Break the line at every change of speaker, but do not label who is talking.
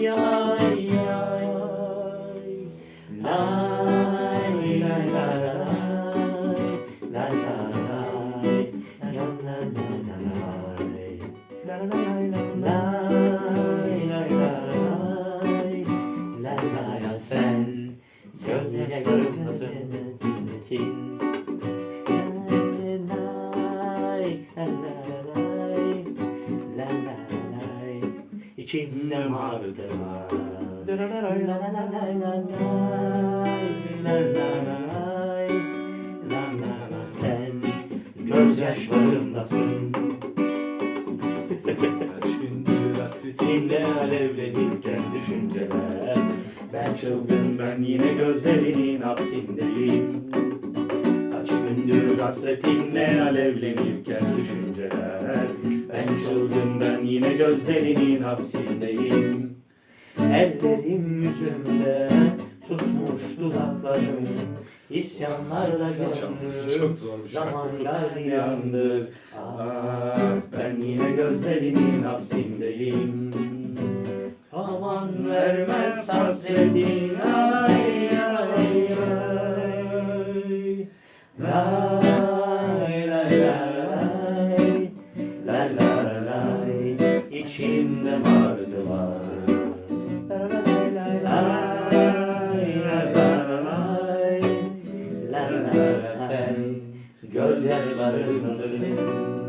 ay la la sen Gözyaşlarımdasın.
Gündür hasretinle alevlenirken düşünceler.
Ben çılgın ben yine gözlerinin hapsindeyim hasretinle alevlenirken düşünceler. Ben çılgından yine gözlerinin hapsindeyim. Ellerim yüzümde susmuş dudaklarım. İsyanlarla gönlüm zamanlar diyandır Ah ben yine gözlerinin hapsindeyim. Aman vermez hasretin ay ay ay. Love. içimde martılar Gözyaşlarındır